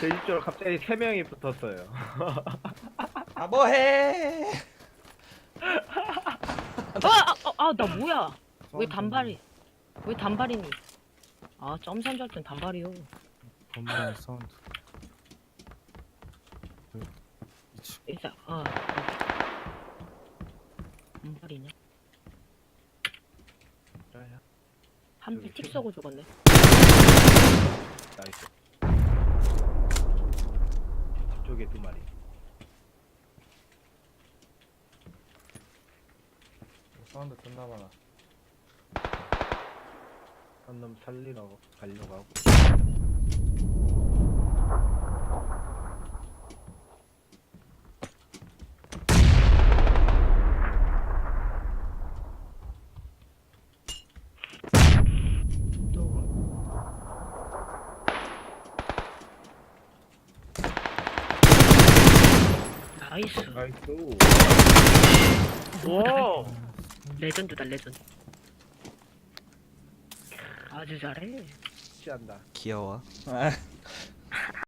제 입쪽으로 갑자기 세 명이 붙었어요. 아 뭐해? 아, 나 뭐야? 왜 단발이? 왜 단발이니? 아, 점선 잡땐 단발이요. 건물 사운드. 일단, 어. 단발이냐? 자야, 한 저기 틱 쏘고 죽었네. 나이스. 뒤쪽에 두 마리. 사운드 존나 많아. 한놈 살리러 가려고 하고. 나이스. 나이스. 와! 레전드다, 레전드. 아주 잘해. 취한다. 귀여워. 아,